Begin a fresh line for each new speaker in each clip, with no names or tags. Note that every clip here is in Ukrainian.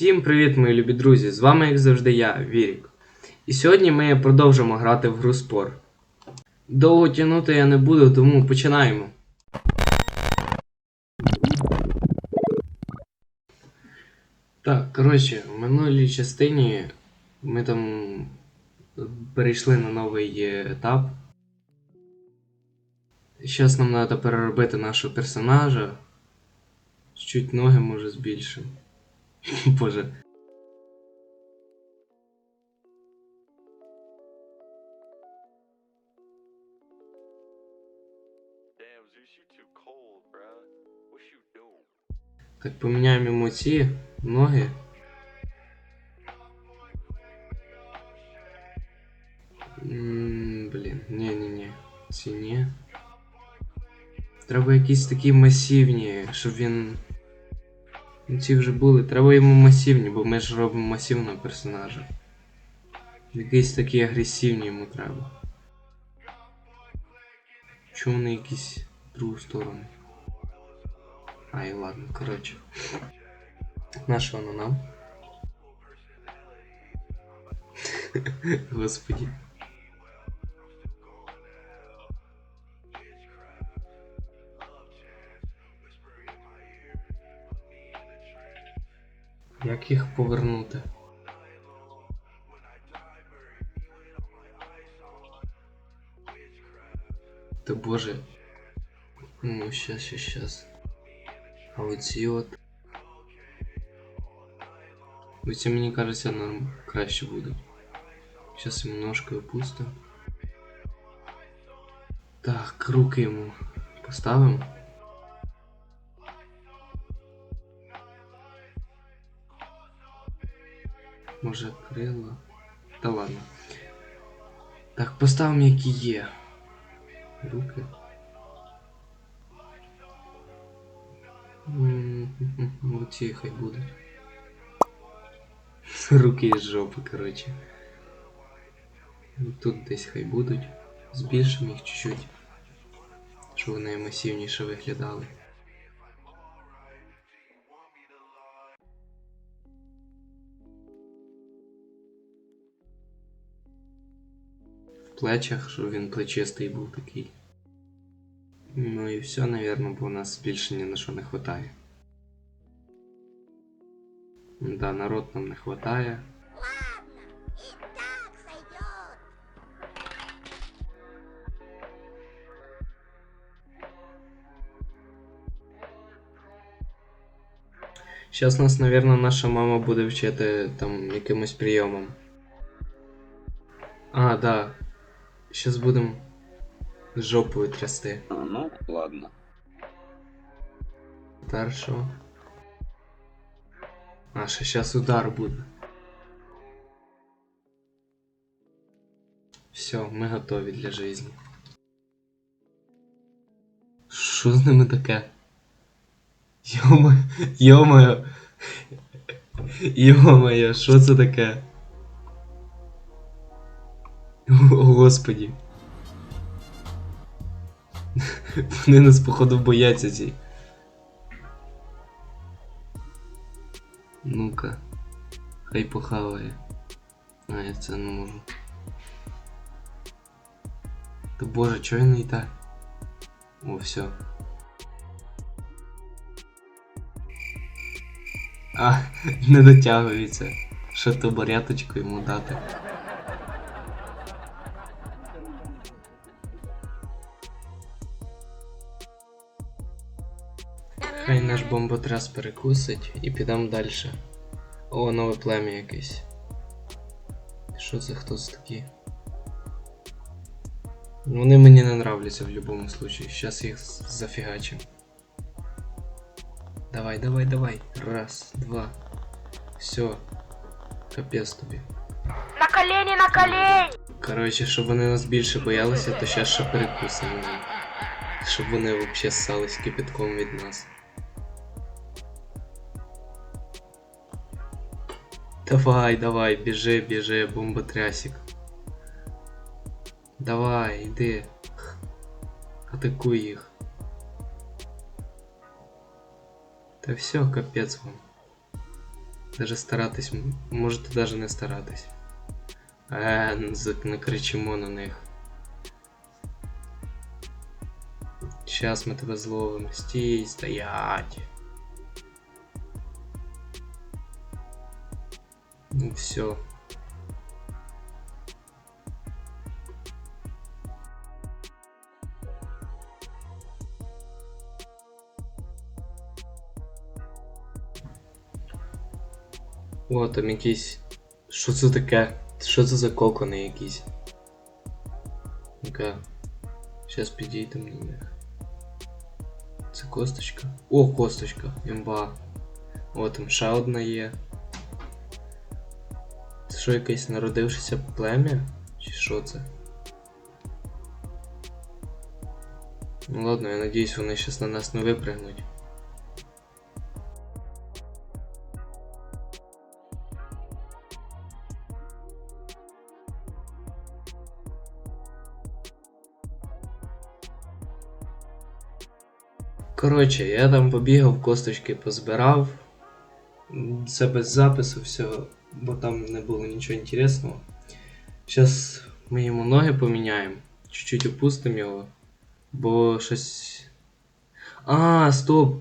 Всім привіт, мої любі друзі! З вами, як завжди, я, Вірік. І сьогодні ми продовжимо грати в гру спор. Довго тягнути я не буду, тому починаємо. Так, коротше, в минулій частині ми там перейшли на новий етап. Зараз нам треба переробити нашого персонажа. Чуть ноги може збільшимо. Боже.
Damn, Zeus, you too cold, bruh. What you doing?
Так, поміняємо йому ці ноги. М, Блін, ні-ні-ні. Ці ні. Треба якісь такі масивні, щоб він. Ці вже були. Треба йому масивні, бо ми ж робимо масивного персонажа. Якісь такі агресивні йому треба. Чому вони якісь в другу сторону? Ай, ладно, коротше. На що воно нам? Господи. Як їх повернути? Та боже. Ну, щас, щас, щас. А оці от. Оці, мені кажеться, нам краще будуть. Щас йому ножки опустимо. Так, руки йому поставимо. Може крила. Та ладно. Так, поставимо які є. Руки. Оці хай будуть. Руки із жопи, коротше. Тут десь хай будуть. Збільшимо їх чуть-чуть. Щоб вони масивніше виглядали. Плечах, щоб він плечистий був такий. Ну і все, навірно, бо у нас більше ні на що не вистачає. Да, народ нам не вистачає. Сейчас нас, наверное, наша мама буде вчити там якимось прийомом. А, да. Сейчас будем жопою трясти.
А, ну, ладно.
Першого. А, ще сейчас удар буде. Все, ми готові для жизни. Що з ними таке? Йома, йомаю. Йомаю, що це таке? О, господі. Вони нас походу бояться ці. Ну-ка. Хай похаває. А, я це не можу. Та боже, чого він не йде? О, все. А, не дотягується. Що то баряточку йому дати. Хай наш бомботрас перекусить і підемо далі. О, нове плем'я якесь. Що це хто це такі? Вони мені не нравляться в будь-якому случае. Сейчас їх зафігачим. Давай, давай, давай. Раз, два. Все. Капець тобі.
На колени, на колени!
Коротше, щоб вони нас більше боялися, то щас ще перекусимо. Щоб вони вообще ссались кипятком від нас. Давай, давай, біжи, біжи, бомботрясик. Давай, йди. Атакуй їх. Та все, капець вам. Даже старатись, м- можете даже не старатись. Е, не з- не кричимо на них. Щас ми тебе зловимо. Стій, стоять. Ну все. О, там якісь. Що це таке? Що це за кокони якісь? Ну-ка. Щас підійдемо до них. Це косточка. О, косточка, імба. О, там ще одна є. Що якесь народившеся плем'я? Чи що це? Ну ладно, я надіюсь, вони щас на нас не випригнуть. Коротше, я там побігав, косточки позбирав. Це без запису все, бо там не було нічого інтересного. Зараз ми йому ноги поміняємо. Чуть-чуть опустимо його. Бо щось. А, стоп!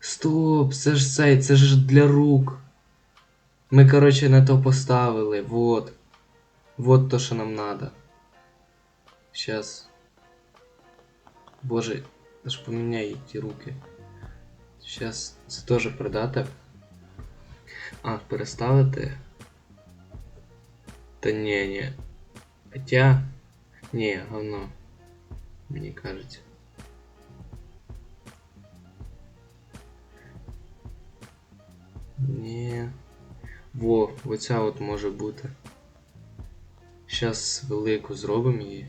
Стоп! Це ж цей, це ж для рук. Ми, коротше, не то поставили. Вот. Вот то, що нам надо. Сейчас. Боже, аж поменяй эти руки. Сейчас це теж придаток. А, переставити. Та ні, ні. Хотя. Ні, говно. Мені кажеться. Ні. Во, оця от може бути. Щас велику зробимо її.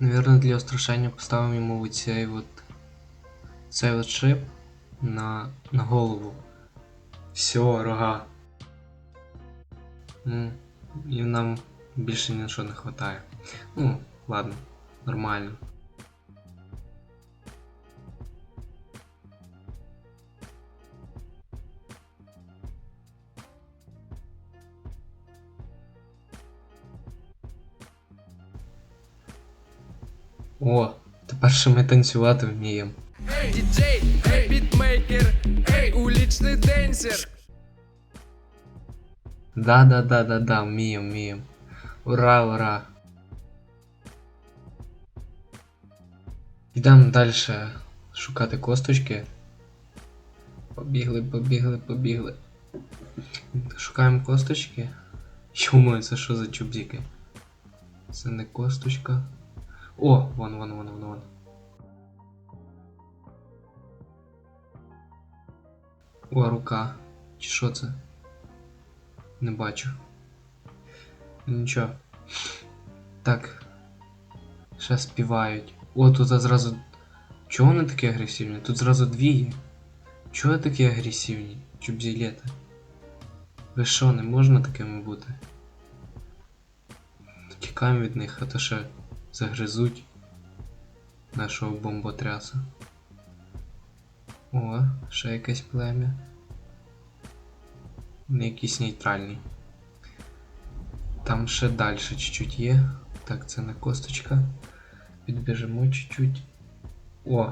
Наверное, для устрашення поставимо йому оцей от Цей от шип на, на голову. Все, рога. Ну, і нам більше нічого не вистачає. Ну, ладно, нормально. О, тепер ще ми танцювати вміємо.
Ей, діджей, ей, бітмейкер, ей, улічний денсер.
Да, да, да, да, да, вміємо, вміємо. Ура, ура. Йдемо далі шукати косточки. Побігли, побігли, побігли. Шукаємо косточки. Йому, це що за чубзіки? Це не косточка. О, вон, вон, вон, вон, вон. О, рука. Чи що це? Не бачу. Нічого. Так. Ще співають. О, тут зразу. Чого вони такі агресивні? Тут зразу дві є. Чого такі агресивні? Чубзілета? Ви що, не можна такими бути? Тікаємо від них, а то ще загризуть нашого бомботряса. О, ще якесь плем'я. Не якийсь нейтральний. Там ще далі чуть-чуть є. Так, це не косточка. Підбіжимо чуть-чуть. О!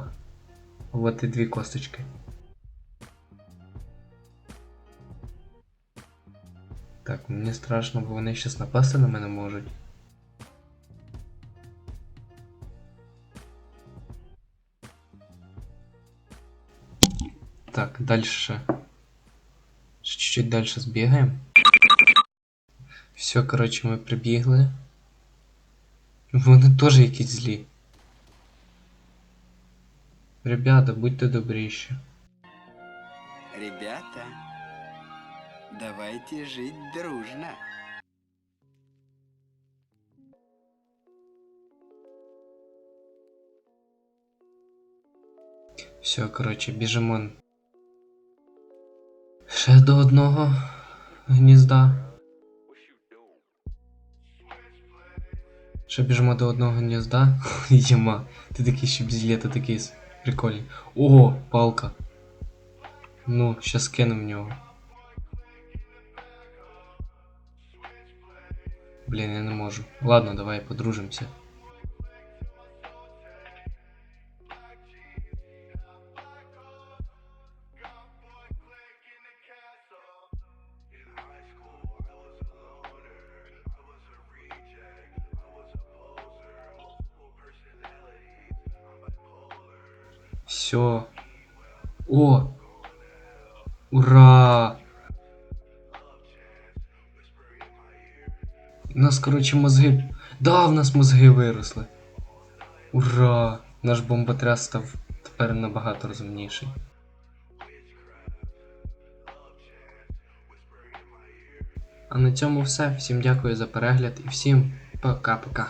Вот і дві косточки. Так, мені страшно, бо вони щас напасти на мене можуть. Так, дальше. Ще Чуть-чуть дальше збігаємо. Все, коротше, ми прибігли. Вони теж якісь злі. Ребята, будьте добріші.
Ребята, давайте жить дружно.
Все, коротше, біжимо. Ще до одного гнізда. Ще біжимо до одного гнізда. Єма. Ти такий ще бзілета такий прикольний. Ого, палка. Ну, щас кину в нього. Блін, я не можу. Ладно, давай подружимося. Все. О! Ура! У нас, короче, мозги. Да, в нас мозги виросли. Ура! Наш бомботряс став тепер набагато розумніший. А на цьому все. Всім дякую за перегляд і всім пока-пока.